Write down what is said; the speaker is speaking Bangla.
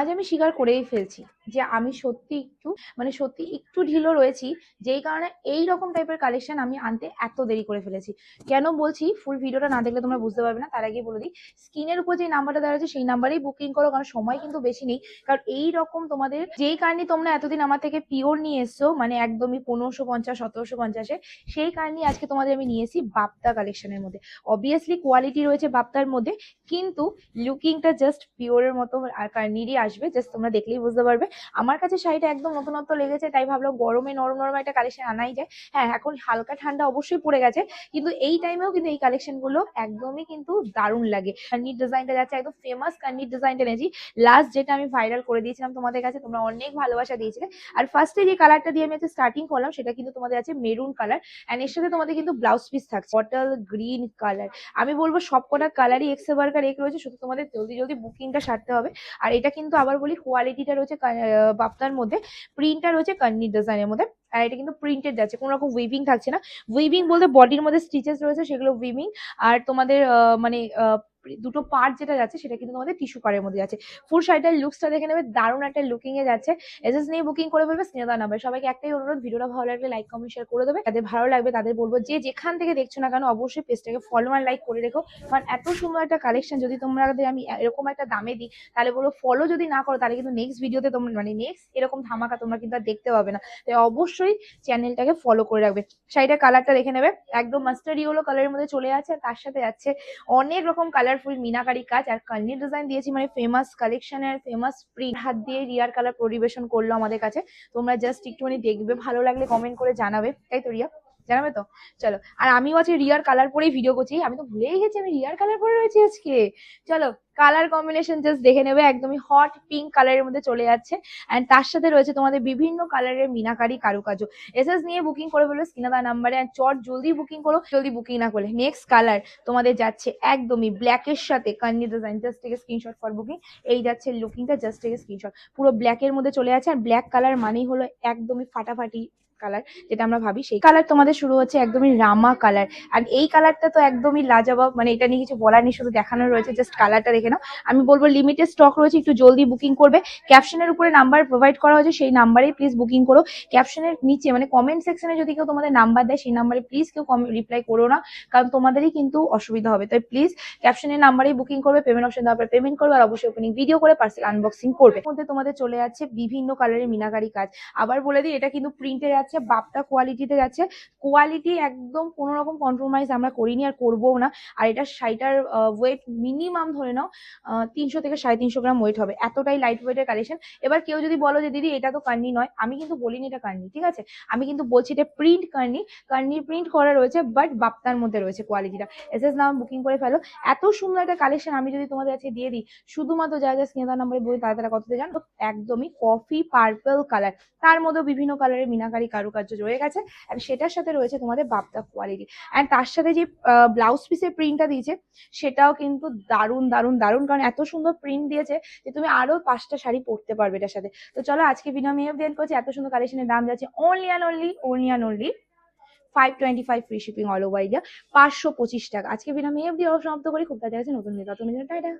আজ আমি স্বীকার করেই ফেলছি যে আমি সত্যি একটু মানে সত্যি একটু ঢিলো রয়েছি, যেই কারণে এই রকম টাইপের কালেকশন আমি আনতে এত দেরি করে ফেলেছি। কেন বলছি? ফুল ভিডিওটা না দেখলে তোমরা বুঝতে পারবে না, তার আগে বলে দিই স্ক্রিনের উপর যে নাম্বারটা দেওয়া আছে সেই নাম্বারেই বুকিং করো, কারণ সময় কিন্তু বেশি নেই। কারণ এই রকম তোমাদের, যেই কারণে তোমরা এতদিন আমার থেকে পিওর নিয়ে এসছো মানে একদমই পনেরোশো পঞ্চাশ, সতেরোশো পঞ্চাশে, সেই কারণে আজকে তোমাদের আমি নিয়ে বাপ্তা কালেকশনের মধ্যে। অবভিয়াসলি কোয়ালিটি রয়েছে বাপ্তার মধ্যে, কিন্তু লুকিংটা জাস্ট পিওরের মতো আর কার্নিরই আসবে জাস্ট তোমরা দেখলেই বুঝতে পারবে। আমার কাছে শাড়িটা একদম নতুনত্ব লেগেছে, তাই ভাবলাম গরমে, নরম নরম একটা কালেকশন আনাই যায়। হ্যাঁ এখন হালকা ঠান্ডা অবশ্যই পড়ে গেছে, কিন্তু এই টাইমেও কিন্তু এই কালেকশনগুলো একদমই কিন্তু দারুণ লাগে। কার্নির ডিজাইনটা যাচ্ছে, একদম ফেমাস কার্নির ডিজাইনটা এনেছি। লাস্ট যেটা আমি ভাইরাল করে দিয়েছিলাম তোমাদের কাছে, তোমরা অনেক ভালোবাসা দিয়েছিলে। আর ফার্স্টে যে কালারটা দিয়ে আমি হচ্ছে স্টার্টিং করলাম, সেটা কিন্তু তোমাদের আছে মেরুন কালার অ্যান্ড এর সাথে তোমাদের কিন্তু ব্লাউজ পিস থাকছে। বটল গ্রিন কালার আমি বলব সবকটা কালারই এক্সে বার্কার এক রয়েছে, শুধু তোমাদের জলদি জলদি বুকিংটা সারতে হবে। আর এটা কিন্তু আবার বলি কোয়ালিটিটা রয়েছে বাপ্তার মধ্যে প্রিন্টটা রয়েছে কান্নি ডিজাইনের মধ্যে, আর এটা কিন্তু প্রিন্টেড যাচ্ছে, কোনো রকম উইভিং থাকছে না। উইভিং বলতে বডির মধ্যে স্টিচেস রয়েছে, সেগুলো উইভিং আর তোমাদের মানে দুটো পার্ট যেটা যাচ্ছে সেটা কিন্তু তোমাদের টিস্যু পাড়ের মধ্যে যাচ্ছে। ফুল শাড়িটার লুকসটা দেখে নেবে, দারুণ একটা লুকিং এ যাচ্ছে। এসএস নিয়ে বুকিং করে ফেলবে স্নেহা নাম্বার। সবাইকে একটাই অনুরোধ, ভিডিওটা ভালো লাগলে লাইক কমেন্ট শেয়ার করে দেবে। তাদের ভালো লাগবে তাদের বলব যে যেখান থেকে দেখছ না কেন অবশ্যই পেজটাকে ফলো আর লাইক করে রেখো। কারণ এত সুন্দর একটা কালেকশন যদি তোমরা আমি এরকম একটা দামে দিই, তাহলে বলো ফলো যদি না করো, তাহলে কিন্তু নেক্সট ভিডিওতে তোমরা মানে নেক্সট এরকম ধামাকা তোমরা কিন্তু আর দেখতে পাবে না। তাই অবশ্যই চ্যানেলটাকে ফলো করে রাখবে। শাড়িটার কালারটা দেখে নেবে। একদম মাস্টার ইয়েলো কালারের মধ্যে চলে আছে তার সাথে যাচ্ছে অনেক রকম কালারফুল মিনাকারি কাজ আর কালনি ডিজাইন দিয়েছি মানে ফেমাস কালেকশনের ফেমাস প্রিন্ট হাত দিয়ে রিয়ার কালার পরিবেশন করল আমাদের কাছে। তোমরা জাস্ট একটুখানি দেখবে, ভালো লাগলে কমেন্ট করে জানাবে। তাই তো রিয়া? জানাবে তো? চলো, আর আমিও আছি রিয়ার কালার পরেই ভিডিও করছি। আমি তো ভুলেই গেছি, আমি রিয়ার কালার পরে রয়েছি আজকে। চলো কালার কম্বিনেশন জাস্ট দেখে নেবে, একদমই হট পিঙ্ক কালারের মধ্যে চলে যাচ্ছে। অ্যান্ড তার সাথে রয়েছে তোমাদের বিভিন্ন কালারের মিনাকারি কারুকার্য। এসএস নিয়ে বুকিং করে ফেলো স্কিনাদা নাম্বারে অ্যান্ড চট, জলদি বুকিং করো, জলদি বুকিং না করলে নেক্সট কালার তোমাদের যাচ্ছে একদমই ব্ল্যাকের সাথে। কান্নি ডিজাইন জাস্ট থেকে স্ক্রিনশট ফর বুকিং এই যাচ্ছে লুকিংটা জাস্ট থেকে স্ক্রিনশট পুরো ব্ল্যাকের মধ্যে চলে যাচ্ছে। আর ব্ল্যাক কালার মানেই হলো একদমই ফাটাফাটি। কালার যেটা আমরা ভাবি, সেই কালার তোমাদের শুরু হচ্ছে একদমই রামা কালার আর এই কালারটা তো একদমই লাজবাব মানে এটা নিয়ে কিছু বলার নেই, শুধু দেখানো রয়েছে জাস্ট কালারটা দেখে নাও। আমি বলব লিমিটেড স্টক রয়েছে, একটু জলদি বুকিং করবে। ক্যাপশনের উপরে নাম্বার প্রোভাইড করা হয়েছে, সেই নাম্বারেই প্লিজ বুকিং করো। ক্যাপশনের নিচে মানে কমেন্ট সেকশনে যদি কেউ তোমাদের নাম্বার দেয়, সেই নাম্বারে প্লিজ কেউ রিপ্লাই করো না, কারণ তোমাদেরই কিন্তু অসুবিধা হবে। তাই প্লিজ ক্যাপশনের নাম্বারেই বুকিং করবে পেমেন্ট অপশন দেওয়ার পর পেমেন্ট করবে, আর অবশ্যই ওপেনিং ভিডিও করে পার্সেল আনবক্সিং করবে। মধ্যে তোমাদের চলে যাচ্ছে বিভিন্ন কালারের মিনাকারি কাজ। আবার বলে দিই, এটা কিন্তু প্রিন্টে যাচ্ছে বাপ্তা কোয়ালিটিতে যাচ্ছে কোয়ালিটি একদম কোনো রকম কম্প্রোমাইজ আমরা করিনি আর করবোও না। আর এটা শাড়িটার ওয়েট মিনিমাম ধরে নাও তিনশো থেকে সাড়ে তিনশো গ্রাম ওয়েট হবে। এতটাই লাইট ওয়েটের কালেকশন এবার কেউ যদি বলো যে, দিদি, এটা তো কার্নি নয়। আমি কিন্তু বলিনি এটা কার্নি ঠিক আছে? আমি কিন্তু বলছি এটা প্রিন্ট কার্নি কার্নি প্রিন্ট করা রয়েছে বাট বাপ্তার মধ্যে রয়েছে কোয়ালিটিটা এস এস নাম বুকিং করে ফেলো। এত সুন্দর একটা কালেকশন আমি যদি তোমাদের কাছে দিয়ে দিই, শুধুমাত্র যা যা স্নেহা নাম্বারে বই, তারা তারা কততে জানো? একদমই কফি পার্পল কালার তার মধ্যে বিভিন্ন কালারের মিনাকারি কারুকার্য রয়ে গেছে আর সেটার সাথে রয়েছে তোমাদের বাপ্তা কোয়ালিটি অ্যান্ড তার সাথে যে ব্লাউজ পিসের প্রিন্টটা দিয়েছে, সেটাও কিন্তু দারুণ দারুণ দারুণ, কারণ এত সুন্দর প্রিন্ট দিয়েছে যে তুমি আরও পাঁচটা শাড়ি পরতে পারবে এটার সাথে। তো চলো আজকে আমি এফ করছি, এত সুন্দর কালেকশনের দাম যাচ্ছে only and only only and only five twenty five free shipping all over India পাঁচশো পঁচিশ টাকা। আজকে ভিডিও আমি এফ দিয়ে সমাপ্ত করি, খুব তাড়াতাড়ি আছে, নতুন জন্য, টাটা।